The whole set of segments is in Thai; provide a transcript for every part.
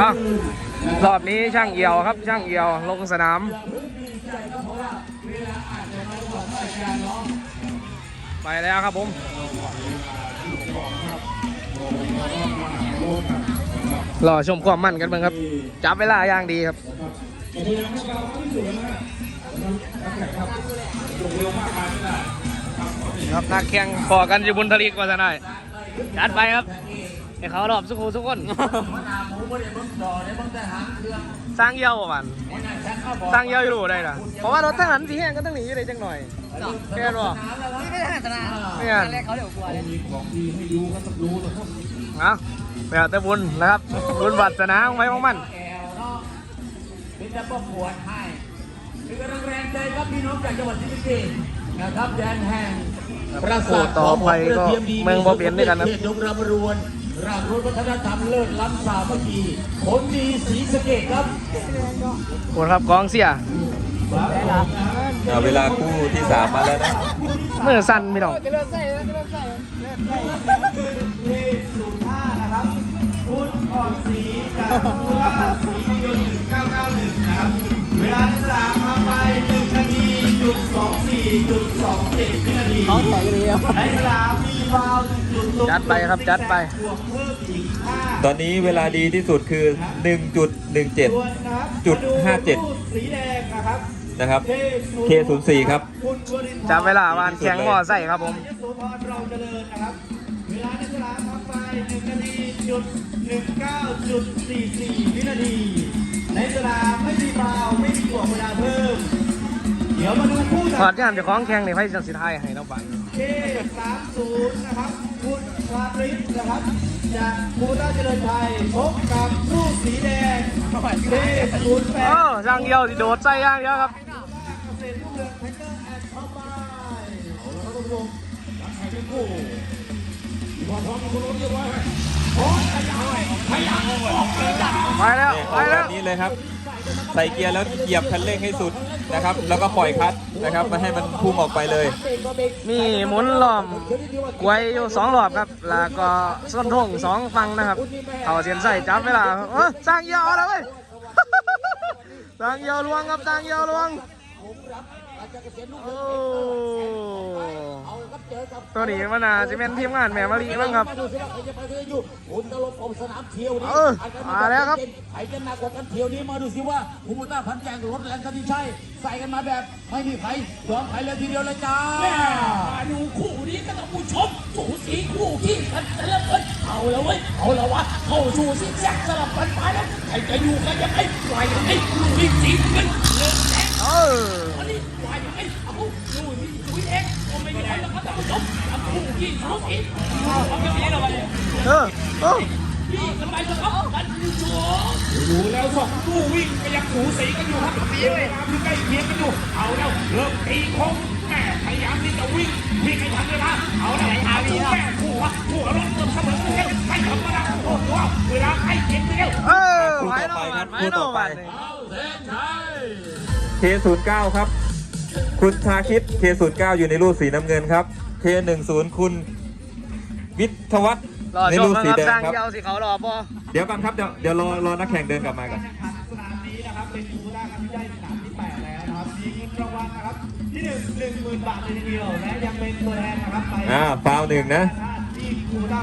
อะรอบนี้ช่างเอียวครับ ช่างเอียวลงสนาม ไปแล้วครับผมรอชมความมั่นกันบ้างครับ จับเวลาอย่างดีครับครับนักแข่งพอกันอยู่บนทะเลกว่าจะได้จัดไปครับให้เขารอบสุขุทุกคน สร้างเยี่ยวประมันสร้างเยี่ยวอยู่ได้ล่ะเพราะว่ารถทั้งหันสีแห้งก็ต้องหนีอยู่เลยจังหน่อย แค่นั้นบ่นี่ไม่ได้หันตนาไม่งั้น แรกเขาเดี๋ยวกลัวเลยเอาไปเอาแต่บุญนะครับ บุญวัดสนาของไว้ของมันเป็นจะประกวดให้เป็นกำลังแรงใจครับพี่น้องจากจังหวัดศรีสะเกษนะครับแดนแห่ง ปราสาทต่อไปก็เมืองบ่เปลี่ยนด้วยกันนะเขตดงรามรวนรากรวัฒนธรรมเลิศล้ำสามัคคีคนดีศรีสะเกษครับโอ้ครับกองเสียเอาเวลาคู่ที่สามมาแล้วนะมือสั่นพี่น้องจะเลิกใส่จะเลิกใส่คุณอ่อนศรีกับผู้ว่าศ เขาใส่กันเลยในเวลามีฟาวล์จุดลงจัดไปครับจัดไปบวกเพิ่มอีก5ตอนนี้เวลาดีที่สุดคือ 1.17ส่วนนะครับจุดมห้าเจ็ดรูปสีแดงนะครับนะครับ K K04 ครับคุณวรินทร์จับเวลาวานแข่งมอไซค์ครับผมยโสธรเราเจริญนะครับเวลาในสนามทำไป1นาทีจุด19จุด44วินาทีในสนามไม่มีฟาวล์ไม่มีบวกเวลาเพิ่ม เดี๋ยวมาดูคู่ ถอตัดดงานเจะคล้าของแข่งในไฟจังสิไทยให้เราบัง K 30นะครับคุณชาตริศนะครับจากภูต้าเจริญชัยพบกับลูกสีแดง K 08โอ้ช่างเยี่ยวสิโดดใส่ย่างเดียวครับเสร็จลูกเรือแท็กเกอร์แอนด์เข้าไปเอาละครับท่านผู้ชมหลังแข่งเป็นคู่มีความพร้อมของคุณรถเรียบร้อยไหมพร้อมขยับขยับออกเลยจ้ะไปแล้วเนี่ยไปเอาแบแล้วบนี้เลยครับ ใส่เกียร์แล้วเหยียบคันเร่งให้สุดนะครับ แล้วก็ปล่อยคลัตช์นะครับไม่ให้มันพุ่งออกไปเลยมีหมุนล้อมกวยอยู่สองรอบครับแล้วก็ส้นทงสองฟังนะครับเขาเสียนใส่จับเวลาเออสร้างเยี่ยวเอาแล้วเว้ยสร้างเยี่ยวลวงครับสร้างเยี่ยวลวง ตัวนี้มันน่าจะเป็นทีมงานแม่มารีบ้างครับมาดูสิว่าใครจะไปเรืออยู่คุณตลบของสนามเที่ยวนี้เออมาแล้วครับใครจะหนักกว่ากันเที่ยวนี้มาดูสิว่าภูมิต้าพันแจงกับรถแรงกันที่ใช่ใส่กันมาแบบไม่มีใครยอมใครเลยทีเดียวเลยจ้ามาดูคู่นี้ก็ต้องผู้ชมสูสีคู่ที่กันแต่ละคนเอาแล้วเว้ยเอาแล้ววะเข้าสู่ซิกแซกสลับกันไปแล้วใครจะอยู่กันยังไงปล่อยยังไงลูกนี่สีเงิน เอออเอออะครับกันผู้ชมดูแล้วสองคู่วิ่งก็ยังสูสีกันอยู่ครับเวลาที่ใกล้เคียงกันอยู่ เอาแล้วเริ่มตีโค้งแม่พยายามที่จะวิ่งวิ่งให้ทันเวลาเอาแล้วเอาคู่แม่คู่วะคู่แล้วเริ่มเสมอกันแล้วไม่ธรรมดาโอ้โหเวลาใกล้เคียงกันแล้วเออคู่ไว้ต่อไปบัคดรับไว้คู่โน่ต่อไปบัด K09 ครับ คุณชาคิด K09 อยู่ในรูปสีน้ำเงินครับ K10 คุณ วิทยวัฒน์รอในชรูมปนะสีครับแดสร้างงครับเยี่ยวสิเขารอป่ะเดี๋ยวกันครับ เดี๋ยวเดี๋ยวรอรอนักแข่งเดินกลับมาก่อน สนามนี้นะครับเป็นภูมิต้าครับที่ได้สนามที่แปดแล้วนะครับมีเงินรางวัลนะครับที่หนึ่งหนึ่งหมื่นบาทเลยทีเดียวและยังเป็นตัวแทนนะครับไปอ่าฟาวล์หนึ่งนะที่ภูมิต้า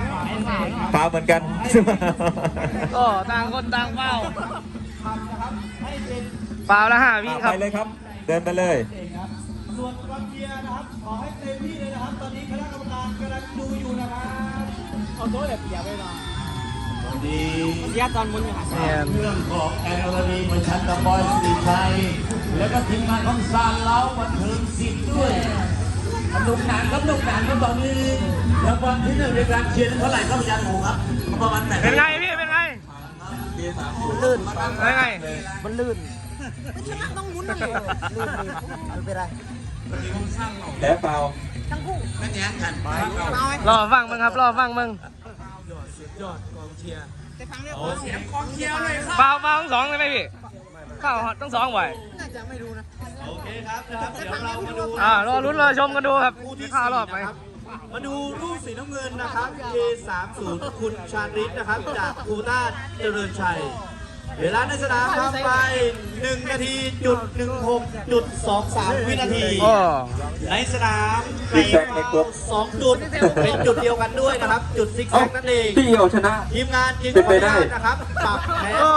ฝ่ายเองครับฟาวล์เหมือนกัน ก็ต่างคนต่างเฝ้าทำนะครับให้เป็นเฝ้าละห้าวิคไปรับเลยครับ เดินไปเลย เองครับ ส่วนกองเชียร์นะครับ ขอให้เต็มที่เลยนะครับ ตอนนี้คณะกรรมการกำลังดูอยู่นะครับเอาโต๊ะแบบอย่าไปมาดีเสียตอนมุนอยู่หาเนี่ยเรื่องของแอนอลนีประชันกับบอยสิริชัยแล้วก็ทีมงานของซานเล้าบันเทิงสิทธิ์ด้วยสนุกหนานครับสนุกหนานครับตอนนี้รางวัลที่หนึ่งในการเชียร์นั้นเท่าไหร่ครับอาจารย์หมูครับประมาณแปดเป็นไงพี่เป็นไงลื่นเป็นไงมันลื่นไม่ชนะต้องหมุนต้องลื่นไม่เป็นไร และฟาวล์ทั้งคู่ไม่แย่งกันไปรอฟังมึงครับ รอฟังมึงแต่ฟังเรียกเสียงกองเชียร์เลยครับเฝ้าเฝ้าทั้งสองเลยไหมพี่เข้าทั้งสองไหวน่าจะไม่รู้นะโอเคครับนะครับเดี๋ยวเรามาดูอ่ารอลุ้นรอชมกันดูครับข้ารอบไหมมาดูรูปสีน้ำเงินนะครับ K30 คุณชาญฤทธิ์นะครับ จากภูต้าเจริญชัย เวลาในสนามทำไป 1 นาทีจุด16จุด23 วินาทีโอ้ในสนามซิกแซกไม่ครบสองจุดเป็นจุดเดียวกันด้วยนะครับ จุดซิกแซเอ้ากนั่นเองพี่เอี่ยวชนะ ทีมงานจึงเป็นไปได้ขออนุญาตนะครับปรับแพ้โอ้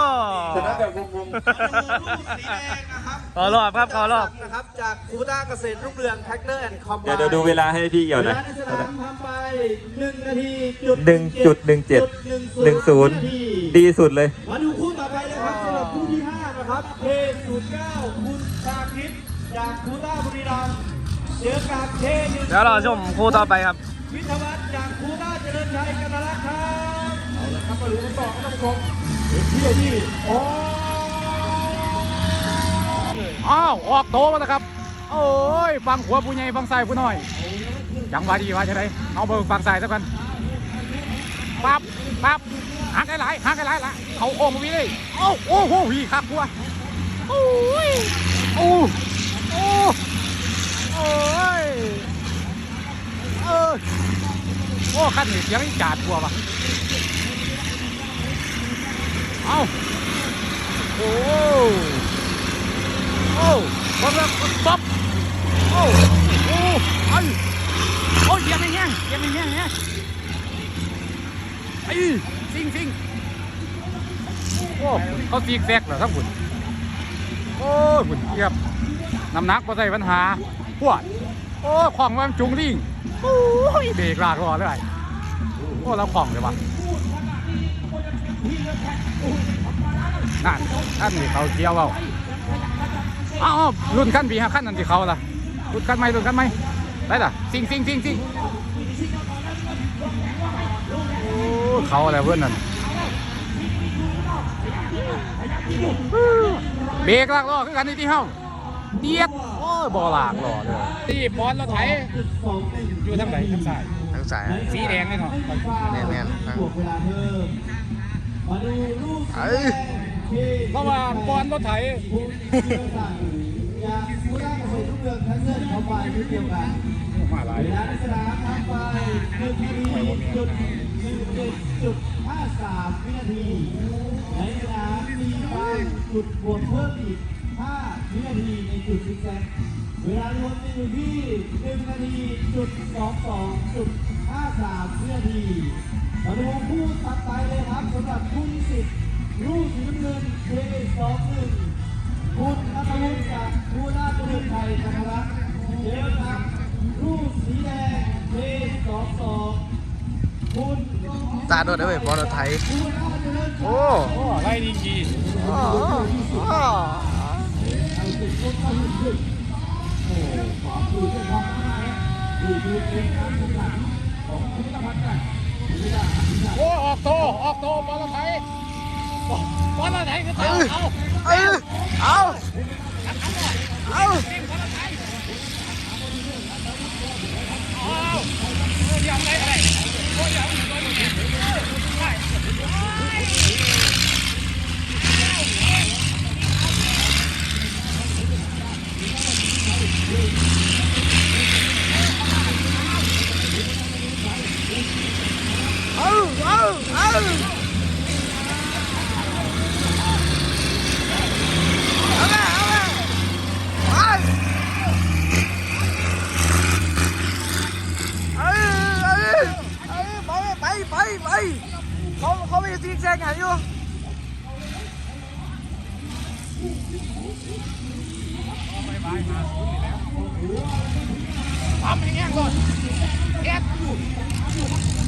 ชนะแบบงงสีแดงนะครับขอรอบครับขอรอบ นะครับจากคูต้าเกษตรรุ่งเรืองแท็กเตอร์แอนด์คอมๆเดี๋ยวเดี๋ยวดูเวลาให้พี่เอี่ยวเวหนะลาในสนามทำไป1นาทีจุดหนึ่งจุดหนึ่งเจ็ดหนึ่งศูนย์ดีสุดเลย มาดูคู่ รับเคศูนย์เก้าคุณชาคิดจากคูต้าบุรีรัมย์เจอกับเคหนึ่งเดี๋ยวเราชมคู่ต่อไปครับ วิทยาวัฒน์จากคูต้าเจริญชัยกันละครับเอาละครับมาดูกันต่อครับท่านผู้ชมเป็นที่ที่โอ้อ้าวออกโตมาแล้วครับ โอ้ยฟังหัวผู้ใหญ่ฟังซ้ายผู้น้อยจังหวะดีว่าจะได้เอาเบิ่งฟังซ้ายสักกันปั๊บปั๊บ หักหลายๆหักหลายๆละเขาโค้งมาวิ่งเลยโอ้โอ้โหวีครับกัวโอ้ยโอ้โอ้โอ้ยเออโอ้ขั้นนี้เสียงอีจาดกลัวปะเอาโอ้โอ้ป๊อปแล้วป๊อปโอ้โอ้ไอ้โอ้ยเยี่ยมไม่แห้งเยี่ยมไม่แห้งเนี่ย ไอ้ซิงซิงโอ้เขาซีกแซกเหรอทั้งหุ่นโอ้ยหุ่นเทียบน้ำหนักก็ใส่ปัญหาปวดโอ้ของมันจุงลิงโอ้ยเบรกลากรอเลยโอ้เราของเลยวะนั่นนั่นนี่เขาเที่ยวเอาอ้าวรุ่นขั้นบีฮะขั้นนั้นที่เขาล่ะรุ่นขั้นไหมรุ่นขั้นไหมได้ล่ะซิงซิงซิงซิง เขาอะไรเพื่อนนั่นเบรกลากล้อคือกันนี่ที่เฮาเดียดโอ้ยบ่ลากล้อเลยที่ปอนรถไถอยู่ทางไหนทางซ้ายทั้งสายสีแดงเลยเนาะแน่นแน่นบวกเวลาเพิ่มมาดูลูกเอ้ยเพราะว่าปอนรถไถจากคูต้าเกษตรรุ่งเรืองแท็กเตอร์เข้าไปที่เดียวกันมาหลาย เวลาในสนามทำไปหนึ่งนาทีจุดหนึ่งเจ็ดจุดห้าสามวินาที ในสนามมีบ้างจุดบวกเพิ่มอีกห้าวินาทีในจุดซิกแซกเวลารวมจะอยู่ที่หนึ่งนาทีจุดสองสองจุดห้าสามวินาทีมาดูคู่ตัดไปเลยครับสำหรับคู่ที่สิบลูกสีน้ำเงินเคสองหนึ่งคุณนัทวุฒิจากผู้น่าจะเลือกไทยนะครับเจอกับรูปสีแดงเสองสอง ตาโดดได้ไหมบอลไทยผู้น่าจะเลือกโอ้โอ้ไล่ดีดีโอ้โอ้โอ้ ออกโต ออกโตบอลรถไถบอลรถไถคือเต่าเอาเอ้ยเอาเอา เดี๋ยวอะไรอะไร เอาเอาเอาเอาแม่เอาแม่ไปเอ้ยเอ้ยเอ้ยไปไปไปไป เขาเขาไม่ซีแซงหาอยู่ทำอย่างเงี้ยก่อนแก๊สโอ้ย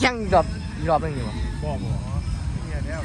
แข่งอีกรอบอีกรอบหนึงอยู่มั้บ่บ่เนี่ยแล้ว